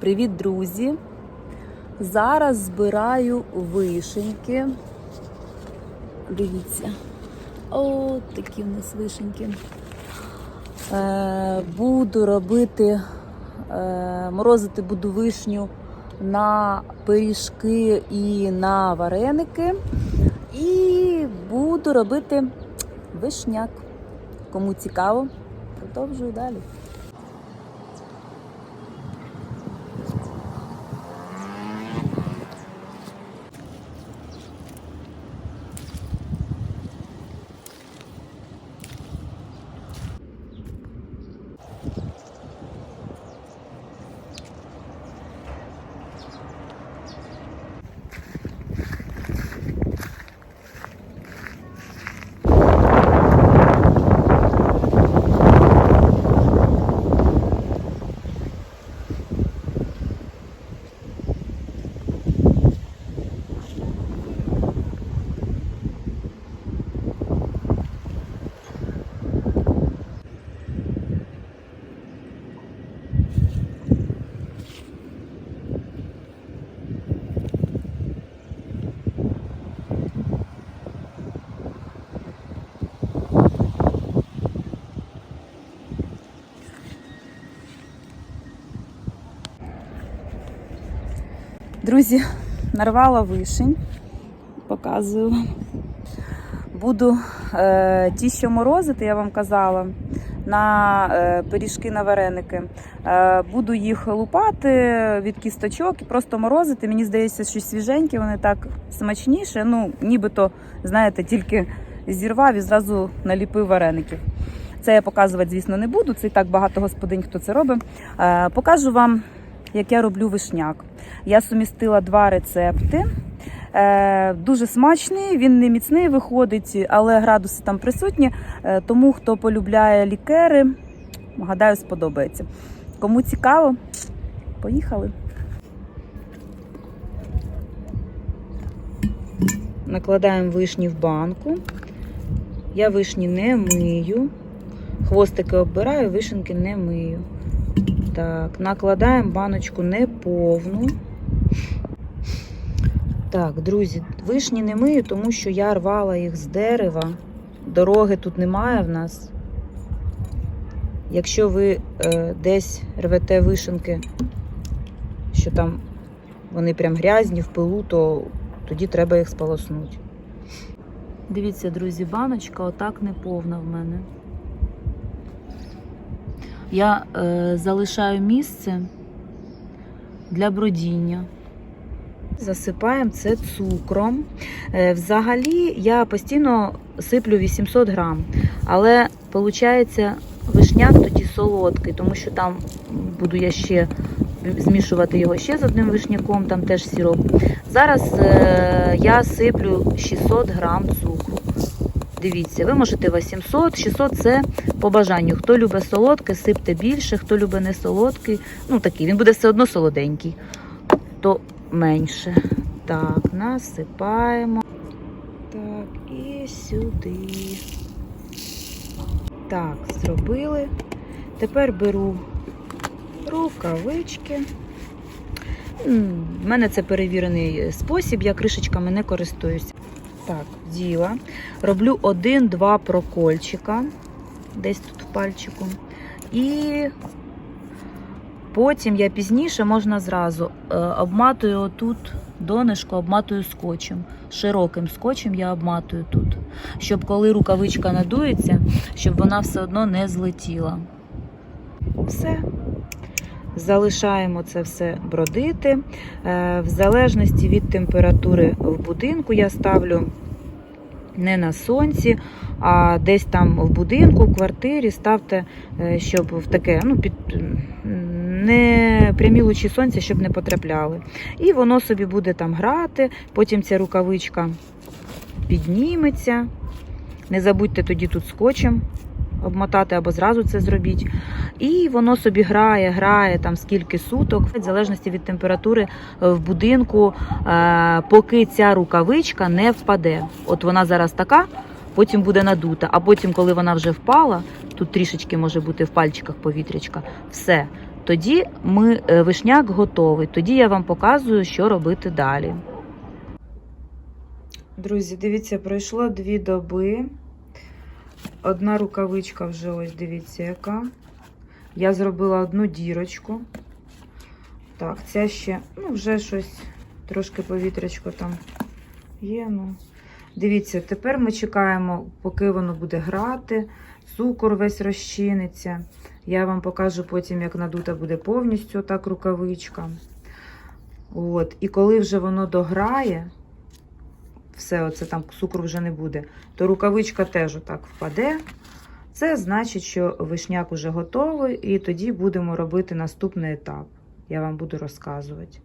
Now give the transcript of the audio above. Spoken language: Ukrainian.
Привіт, друзі! Зараз збираю вишеньки. Дивіться. О, такі в нас вишеньки. Е, буду робити, е, морозити буду вишню на пиріжки і на вареники. І буду робити вишняк. Кому цікаво, продовжую далі. Друзі, нарвала вишень, показую. Буду е, ті, що морозити, я вам казала, на е, пиріжки на вареники. Е, буду їх лупати від кісточок і просто морозити. Мені здається, що свіженькі, вони так смачніше. Ну, нібито, знаєте, тільки зірвав і зразу наліпив вареників. Це я показувати, звісно, не буду. Це і так багато господинь, хто це робить. Е, покажу вам, як я роблю вишняк. Я сумістила два рецепти. Е, дуже смачний, він не міцний виходить, але градуси там присутні. Е, тому хто полюбляє лікери, гадаю, сподобається. Кому цікаво, поїхали. Накладаємо вишні в банку. Я вишні не мию. Хвостики оббираю, вишенки не мию. Так, накладаємо баночку неповну. Так, друзі, вишні не мию, тому що я рвала їх з дерева. Дороги тут немає в нас. Якщо ви е, десь рвете вишенки, що там вони прям грязні в пилу, то тоді треба їх сполоснути. Дивіться, друзі, баночка отак неповна в мене. Я е, залишаю місце для бродіння. Засипаємо це цукром. Е, взагалі я постійно сиплю 800 грам, але виходить вишняк тоді солодкий, тому що там буду я ще змішувати його ще з одним вишняком, там теж сироп. Зараз е, я сиплю 600 грам цукру. Дивіться, ви можете 800, 600 це по бажанню. Хто любить солодке, сипте більше, хто любить не солодкий, ну такий, він буде все одно солоденький, то менше. Так, насипаємо. Так, і сюди. Так, зробили. Тепер беру рукавички. У мене це перевірений спосіб, я кришечками не користуюся. Так, діла. Роблю один-два прокольчика, десь тут в пальчику. І потім я пізніше можна зразу е, обматую отут донышко, обматую скотчем. Широким скотчем я обматую тут. Щоб коли рукавичка надується, щоб вона все одно не злетіла. Все. Залишаємо це все бродити. Е, В залежності від температури в будинку я ставлю не на сонці, а десь там в будинку, в квартирі ставте, е, щоб в таке, ну, під не прямі сонця, щоб не потрапляли. І воно собі буде там грати, потім ця рукавичка підніметься. Не забудьте тоді тут скотчем обмотати або зразу це зробіть. І воно собі грає, грає там скільки суток, в залежності від температури в будинку, е, поки ця рукавичка не впаде. От вона зараз така, потім буде надута, а потім, коли вона вже впала, тут трішечки може бути в пальчиках повітрячка, все. тоді ми, е, вишняк готовий. Тоді я вам показую, що робити далі. Друзі, дивіться, пройшло дві доби. Одна рукавичка вже ось дивіться, яка. Я зробила одну дірочку. Так, ця ще, ну, вже щось, трошки повітрячко там є. Ну. Дивіться, тепер ми чекаємо, поки воно буде грати, цукор весь розчиниться. Я вам покажу потім, як надута буде повністю так рукавичка. От. І коли вже воно дограє, все, оце там цукру вже не буде, то рукавичка теж отак впаде. Це значить, що вишняк уже готовий, і тоді будемо робити наступний етап. Я вам буду розказувати.